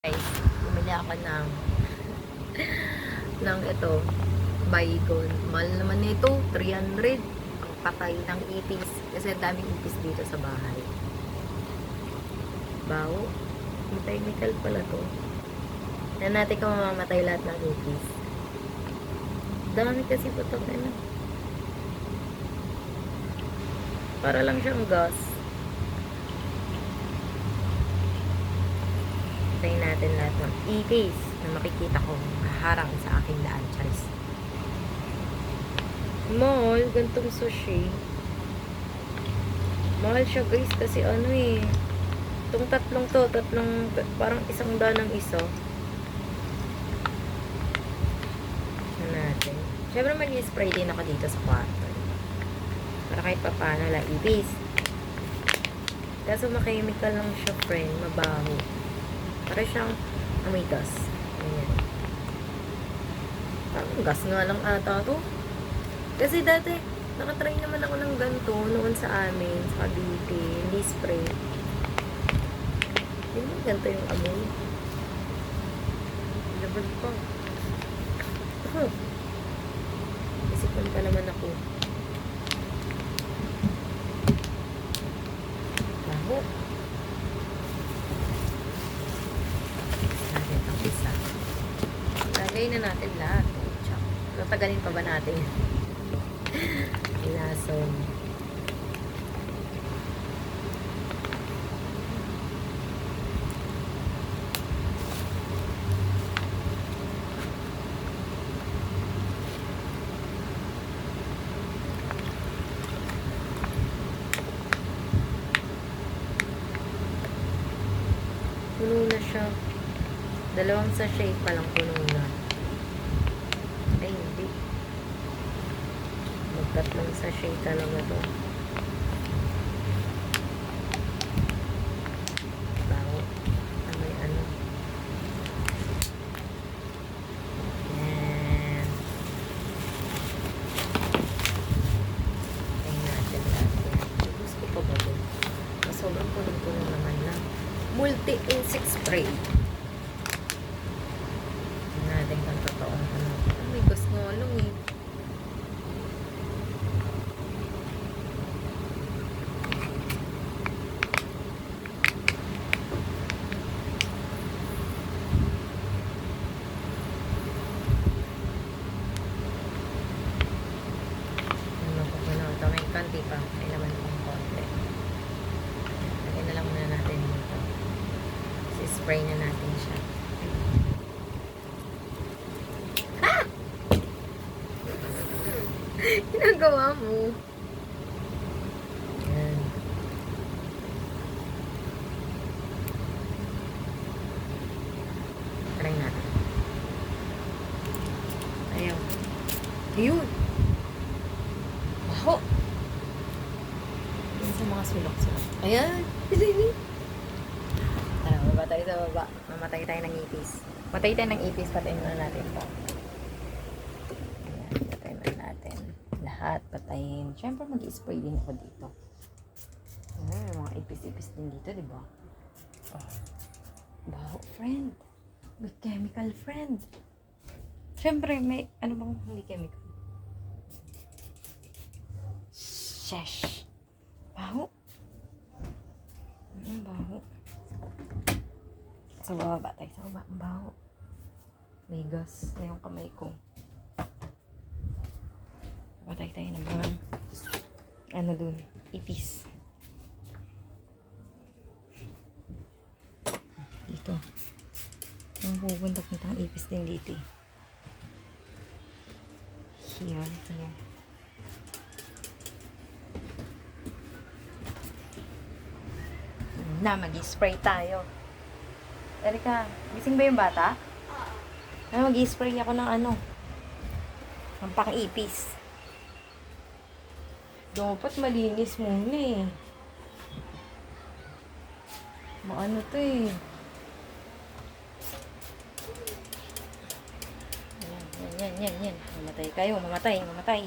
Guys, bumili ako ng ng ito, Baygon. Mahal naman nito, 300. Ang patay ng ipis. Kasi daming ipis dito sa bahay. Bawo. May technical pala to. Yan natin kung mamamatay lahat ng ipis. Dami kasi putok na. Para lang siyang gas. Tayin natin lahat ng ipis na makikita ko haharang sa aking daan. Charis. Mahal, gantong sushi. Mahal siya guys kasi ano eh. Itong tatlong to, tatlong, parang isang daan ng isa. Ano natin. Siyempre mag-spray din ako dito sa kwarto. Para kahit pa paano la ipis. Kaso makimical lang siya friend, mabaho. Para siyang amoy gas. Ayan. Parang gas nga lang ata to. Kasi dati, nakatry naman ako ng ganito noon sa amin, sa Cavite, hindi spray. Hindi ganito yung amoy. Labad pa. Huh. Isipan pa naman ako. Baho. Natin ang isa. Lagay na natin lahat. Tsak. Tatagalin pa ba natin? Lason. Puno na siya. Dalawang sachet pa lang puno na. Ay, hindi. Magtatlong sachet talaga to. Bago. Ah, may ano. Yan. Tingnan natin lahat yan. Ko pa ba to? Ah, Sobrang punong-puno naman na. Multi-insect spray. Tingnan natin kung totoo ano. Ah, May gas nga lang eh. Ano ko pa na ito? May kanti pa. May naman pang konti. Lagyan na lang muna natin dito. Spray na natin siya. Ah! Ginagawa mo. Yan. Try natin. Ayaw. Yun. Baho. Yan sa mga sulok-sulok. Ayan. Tara, baba tayo sa baba. Mamatay tayo ng ipis. Matay tayo ng ipis. Patayin muna natin ito. Ayan, patayin muna natin. Lahat patayin. Siyempre mag-spray din ako dito. Ayan, may mga ipis-ipis din dito, di ba? Oh. Baho, friend. May chemical, friend. Siyempre, may ano bang hindi chemical? Shesh. Baho. Ang baho. Sa baba tayo. Sa baba. Baho. May gas na yung kamay ko. Patay tayo ng mga ano dun. Ipis. Dito. Ang pupunta punta ang ipis din dito eh. Here, here. Na, mag-spray tayo. Erika, gising ba yung bata? Na, mag-spray ako ng ano. Ng pang-ipis. Dapat malinis muna eh. Maano to eh. Yan, yan, yan, yan, yan. Mamatay kayo, mamatay, mamatay.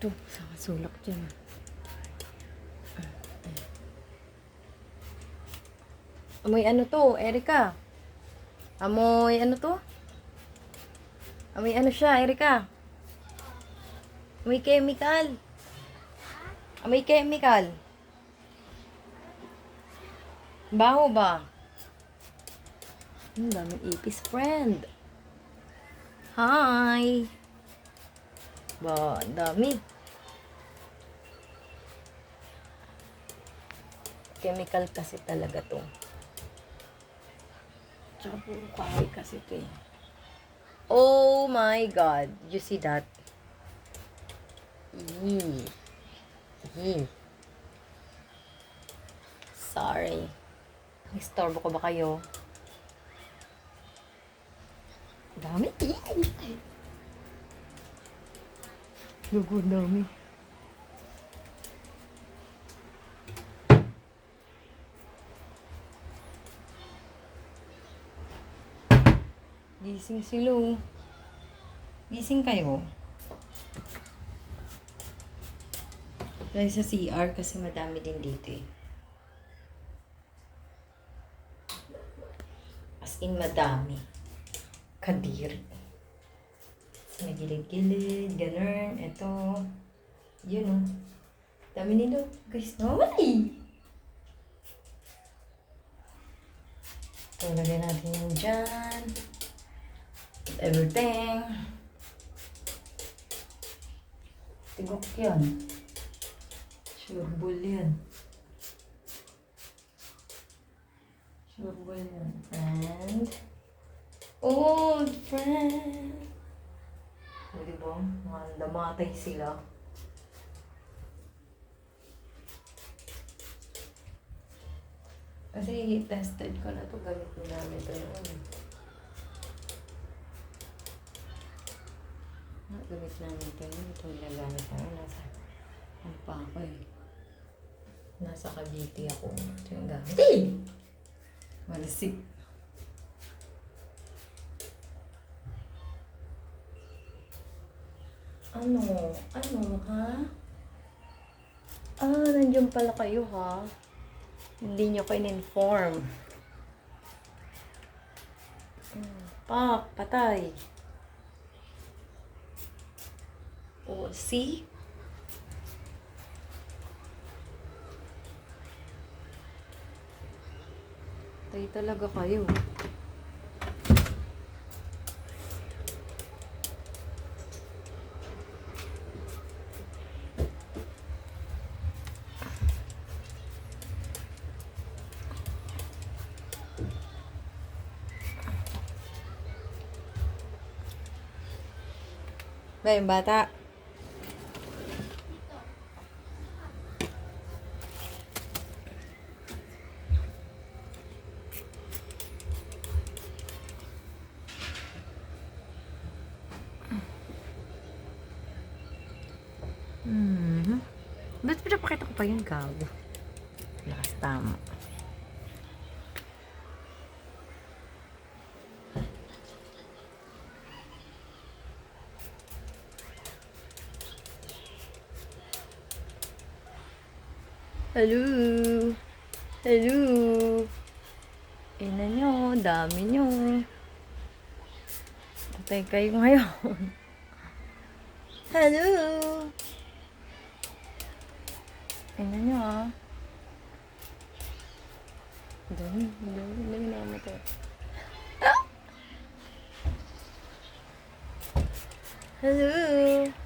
Ito, sa sulak dyan. Amoy ano to, Erika? Amoy ano to? Amoy ano siya, Erika? Amoy chemical. Amoy chemical. Baho ba? Ang daming ipis, friend. Hi! Ba, dami. Chemical kasi talaga to. Tsaka puro kahoy kasi to eh. Oh my God! You see that? Yee. Yee. Sorry. Istorbo ko ba kayo? Dami. Lugo dami. Gising si Lou. Gising kayo. Dahil sa CR kasi madami din dito eh. As in madami. Kadiri. Sa gilid-gilid, ganun, ito. Yun oh. Dami nilo. Guys, nawalay! Ito, lagay natin yung dyan. Everything. Tigok yan. Sureball yan. Sureball yan. And, old friend. O, diba? Mga namatay sila. Kasi tested ko na to gamit ko namin ito noon. Gamit namin noon. Ito nilagamit namin. Nasa, ano pa ako eh. Nasa Cavite ako. Ito yung gamit. Eh! Malisik. Ano? Ano, ha? Ah, nandiyan pala kayo, ha? Hindi nyo kayo in-inform. Hmm, Pak, patay. O, see? Patay talaga kayo. Ba, yung bata? Hmm. Ba't pinapakita ko pa yung gago? Lakas tama. Hello? Hello? Ina nyo, dami nyo. Patay kayo ngayon. Hello? Ina nyo ah. Dami, dami, dami naman ito. Hello?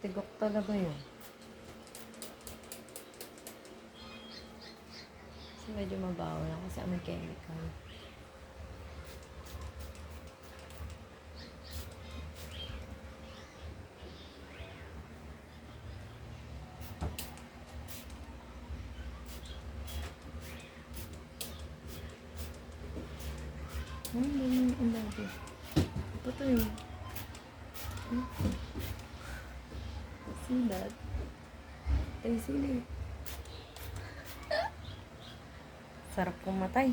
Tigok talaga yun. Kasi medyo mabaho na kasi may chemical. Ay, ang ang dami. Patay seen that. Tay sili. Sarap pumatay.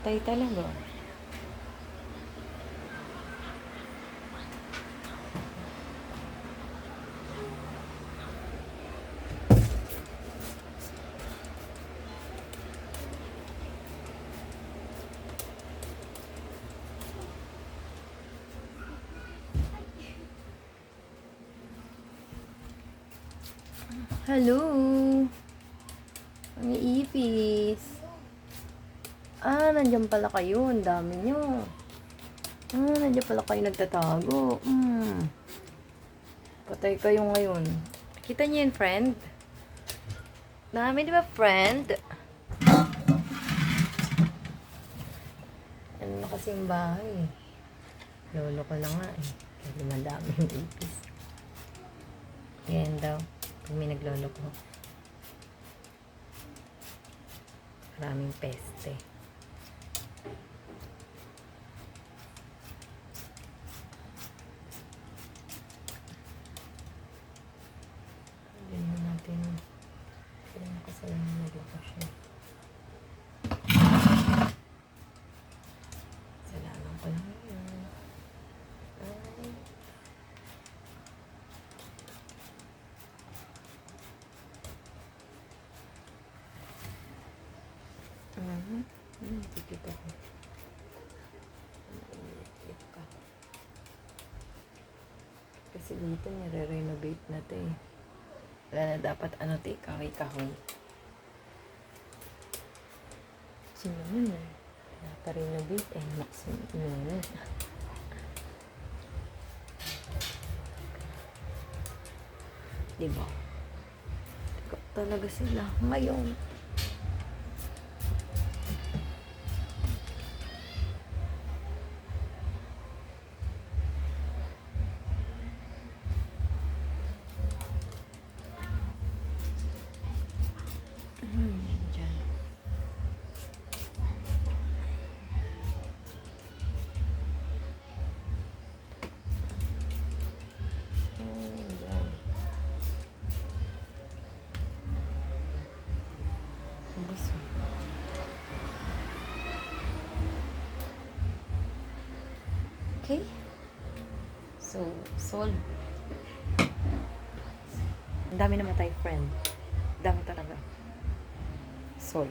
Tay talaga. Hello. Ang iipis. Ah, nandiyan pala kayo. Ang dami nyo. Ah, nandiyan pala kayo nagtatago. Hmm. Patay kayo ngayon. Kita niyo yun, friend? Dami, di ba, friend? Ano na kasi yung bahay? Lolo ko na nga eh. Kasi madami yung ipis. Yan daw. May naglolo ko. Maraming peste. Kasi dito nire-renovate na to eh. Wala na dapat ano to eh, kahoy-kahoy. Sino naman eh. Napa-renovate eh. Maximum inuna. Diba? Ikaw talaga sila. Ngayon. So, solve. Ang dami naman tayo friend. Dami talaga. Solve.